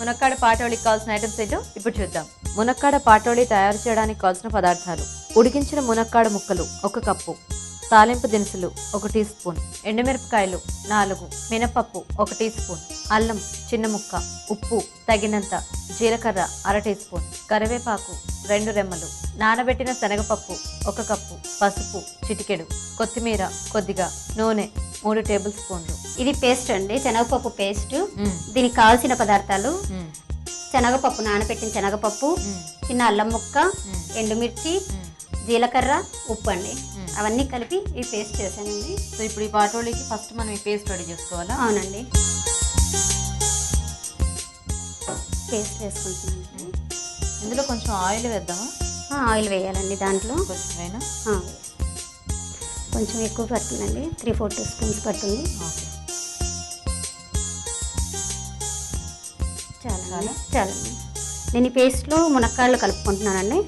మునక్కాడ పాటోళికి కావాల్సిన ఐటమ్స్ ఏంటో ఇప్పుడు చూద్దాం. మునక్కాడ పాటోళి తయారు చేయడానికి కావాల్సిన పదార్థాలు. ఉడికించిన మునక్కాడ ముక్కలు ఒక కప్పు. తాలింపు దినుసులు ఒక టీ స్పూన్ ఎండుమిరపకాయలు నాలుగు మినపప్పు ఒక టీ స్పూన్ అల్లం చిన్న ముక్క ఉప్పు తగినంత జీలకర్ర అర టీ స్పూన్ కరివేపాకు రెండు రెమ్మలు నానబెట్టిన శనగపప్పు ఒక కప్పు పసుపు చిటికెడు కొత్తిమీర కొద్దిగా నూనె మూడు టేబుల్ స్పూన్లు ఇది పేస్ట్ అండి శనగపప్పు పేస్ట్. దీనికి కావాల్సిన పదార్థాలు. శనగపప్పు నానబెట్టిన శనగపప్పు. చిన్న అల్లం ముక్క. ఎండుమిర్చి. జీలకర్ర ఉప్పు అండి. అవన్నీ కలిపి ఈ పేస్ట్ చేశానండి. సో ఇప్పుడు ఈ పాటోళికి ఫస్ట్ మనం ఈ పేస్ట్ రెడీ చేసుకోవాలా? అవునండి. పేస్ట్ వేసుకుంటున్నాను ఇందులో కొంచెం ఆయిల్ వేద్దామా? ఆయిల్ వేయాలండి దాంట్లో. కొంచెం. కొంచెం ఎక్కువ పడుతుందండి. త్రీ ఫోర్ టీ స్పూన్స్ పడుతుంది. ఓకే. చాలండి. చాలండి. నేను ఈ పేస్ట్లో మునక్కాళ్ళు కలుపుకుంటున్నానండి.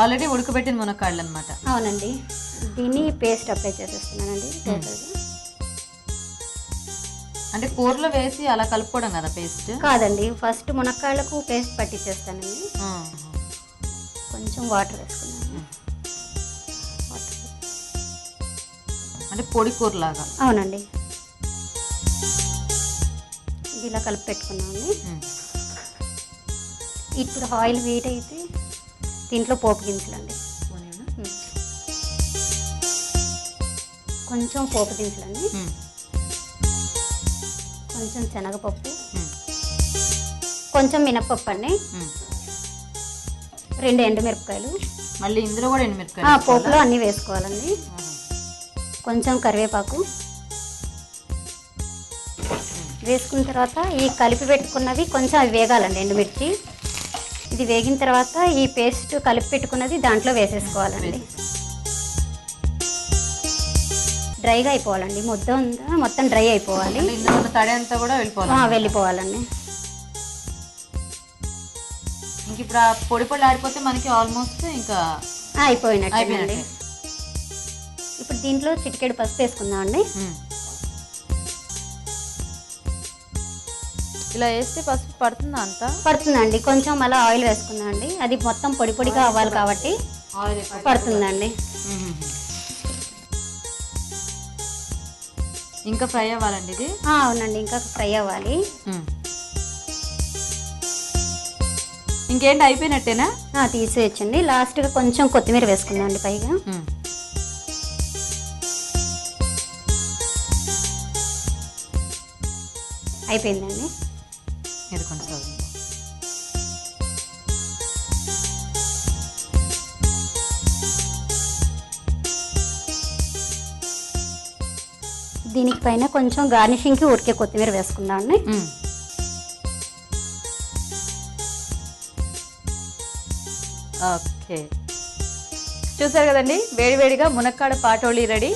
ఆల్రెడీ ఉడకబెట్టిన మునక్కాళ్ళు అనమాట అవునండి. దీన్ని పేస్ట్ అప్లై చేసేస్తున్నానండి అంటే కూరలో వేసి అలా కలుపుకోవడం కదా పేస్ట్? కాదండి ఫస్ట్ మునక్కాళ్ళకు పేస్ట్ పట్టించేస్తానండి కొంచెం వాటర్ వేసుకున్నాను. అంటే పొడి కూరలాగా? అవునండి. ఇది ఇలా కలిపి పెట్టుకున్నామండి ఇప్పుడు ఆయిల్ వీట్ అయితే దీంట్లో పోపు దినుసులండి. కొంచెం పోపు దినుసులండి. కొంచెం శనగపప్పు. కొంచెం మినప్పప్పు అండి. రెండు ఎండుమిరపకాయలు. మళ్ళీ ఇందులో కూడా ఆ, ఎండుమిరపకాయలు పోపులో అన్నీ వేసుకోవాలండి. కొంచెం కరివేపాకు. వేసుకున్న తర్వాత ఈ కలిపి పెట్టుకున్నవి కొంచెం అవి వేగాలండి ఎండుమిర్చి. ఇది వేగిన తర్వాత ఈ పేస్ట్ కలిపి పెట్టుకున్నది దాంట్లో వేసేసుకోవాలండి. డ్రైగా అయిపోవాలండి. ముద్ద ఉందా? మొత్తం డ్రై అయిపోవాలి. తడి అంతా కూడా వెళ్ళిపోవాలి. వెళ్ళిపోవాలండి. ఇంక ఇప్పుడు ఆ పొడి పొడి ఆడిపోతే మనకి ఆల్మోస్ట్ ఇంకా అయిపోయినట్టే. ఇప్పుడు దీంట్లో చిటికెడు పసుపు వేసుకుందామండి. ఉమ్. ఇలా వేస్తే పసుపు పడుతుందా అంతా? పడుతుందండి. కొంచెం అలా ఆయిల్ వేసుకుందామండి. అది మొత్తం పొడి పొడిగా అవ్వాలి కాబట్టి ఆయిల్ పడుతుందండి. ఇంకా ఫ్రై అవ్వాలండి ఇది? అవునండి. ఇంకా ఫ్రై అవ్వాలి. ఇంకేంటి? అయిపోయినట్టేనా? తీసేయచ్చండి. లాస్ట్గా కొంచెం కొత్తిమీర వేసుకుందామండి పైగా. అయిపోయిందండి. కొంచెం దీనికి పైన కొంచెం గార్నిషింగ్కి ఉడికే కొత్తిమీర వేసుకుందామండి ఓకే. చూసారు కదండి? వేడివేడిగా మునక్కాడ పాటోళి రెడీ.